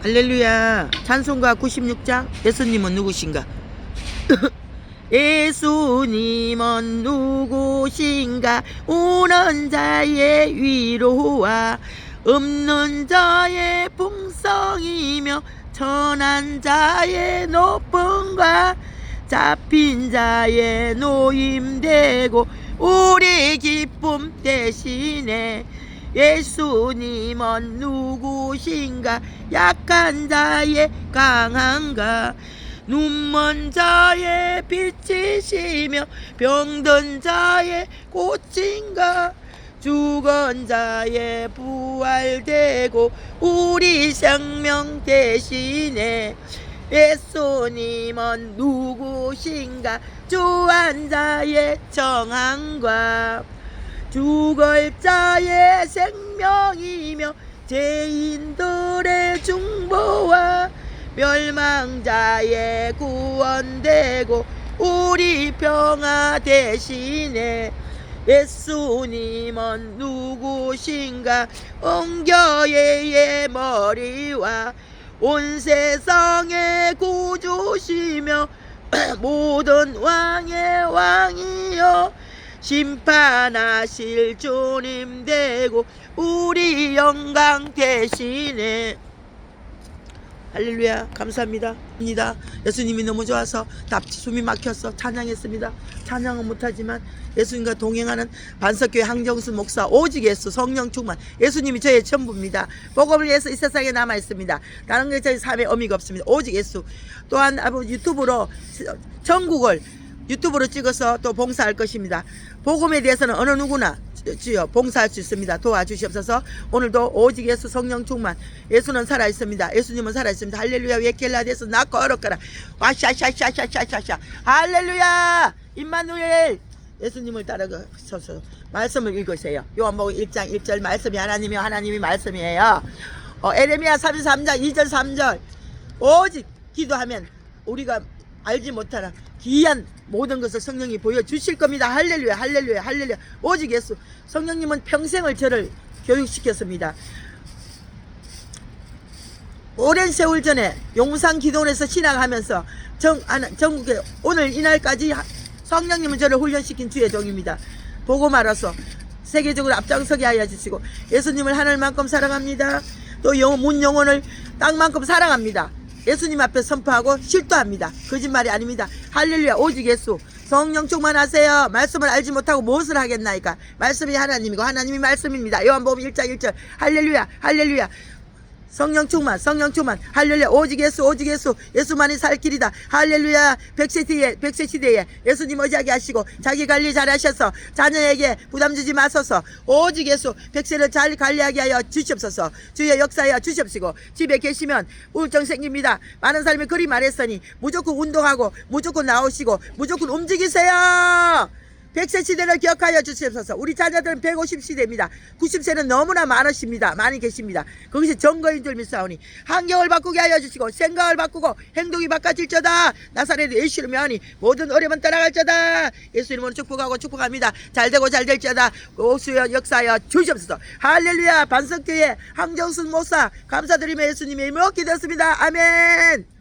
할렐루야. 찬송가 96장. 예수님은 누구신가? 예수님은 누구신가? 우는 자의 위로와 없는 자의 풍성이며 천한 자의 높음과 잡힌 자의 노임되고 우리 기쁨 대신에 예수님은 누구신가? 약한 자의 강한가? 눈먼 자의 빛이시며 병든 자의 고친가? 죽은 자의 부활되고 우리 생명 대신에 예수님은 누구신가? 주한 자의 정한과 죽을 자의 생명이며 죄인들의 중보와 멸망자의 구원되고 우리 평화 대신에 예수님은 누구신가? 엉겨의 머리와 온 세상의 구주시며 모든 왕의 왕이여 심판하실 주님 되고 우리 영광 대신에 할렐루야. 감사합니다. 입니다. 예수님이 너무 좋아서 답 숨이 막혀서 찬양했습니다. 찬양은 못하지만 예수님과 동행하는 반석교회 항정수 목사 오직 예수 성령 충만. 예수님이 저의 전부입니다. 복음을 위해서 이 세상에 남아 있습니다. 다른 게 저희 삶에 의미가 없습니다. 오직 예수. 또한 유튜브로 전국을 유튜브로 찍어서 또 봉사할 것입니다. 복음에 대해서는 어느 누구나 주여 봉사할 수 있습니다. 도와주시옵소서. 오늘도 오직 예수 성령 충만. 예수는 살아 있습니다. 예수님은 살아 있습니다. 할렐루야. 웨켈라데서 낳고 어렵거라. 와샤샤샤샤샤샤. 할렐루야. 임마누엘. 예수님을 따라서서 말씀을 읽으세요. 요한복음 1장 1절 말씀이 하나님이 하나님이 말씀이에요. 어, 에레미야 33장 2절 3절. 오직 기도하면 우리가 알지 못하는 귀한 모든 것을 성령이 보여주실 겁니다. 할렐루야, 할렐루야, 할렐루야. 오직 예수. 성령님은 평생을 저를 교육시켰습니다. 오랜 세월 전에 용산 기도원에서 신앙하면서 정, 전국에 오늘 이날까지 하- 성령님은 저를 훈련시킨 주의 종입니다. 보고 말아서 세계적으로 앞장서게 하여 주시고 예수님을 하늘만큼 사랑합니다. 또 영, 문 영혼을 땅만큼 사랑합니다. 예수님 앞에 선포하고 실도합니다. 거짓말이 아닙니다. 할렐루야 오직 예수 성령 충만하세요. 말씀을 알지 못하고 무엇을 하겠나이까? 말씀이 하나님이고 하나님이 말씀입니다. 요한복음 1장 1절 할렐루야 할렐루야 성령 충만, 성령 충만, 할렐루야, 오직 예수, 오직 예수, 예수만이 살 길이다, 할렐루야, 백세 시대에, 백세 시대에 예수님 의지하게 하시고, 자기 관리 잘 하셔서, 자녀에게 부담 주지 마소서, 오직 예수, 백세를 잘 관리하게 하여 주시옵소서, 주의 역사하여 주시옵시고, 집에 계시면 우울증 생깁니다. 많은 사람이 그리 말했으니, 무조건 운동하고, 무조건 나오시고, 무조건 움직이세요! 100세 시대를 기억하여 주시옵소서. 우리 자녀들은 150시대입니다. 90세는 너무나 많으십니다. 많이 계십니다. 그것이 정거인 줄 믿사오니 환경을 바꾸게 하여 주시고 생각을 바꾸고 행동이 바꿔질저다. 나사렛 예수를 명하니 모든 어려움은 떠나갈저다. 예수 이름으로 축복하고 축복합니다. 잘되고 잘될저다. 오수여 역사여 주시옵소서. 할렐루야 반석교회 항정순 모사 감사드리며 예수님의 이름으로 기도했습니다. 아멘.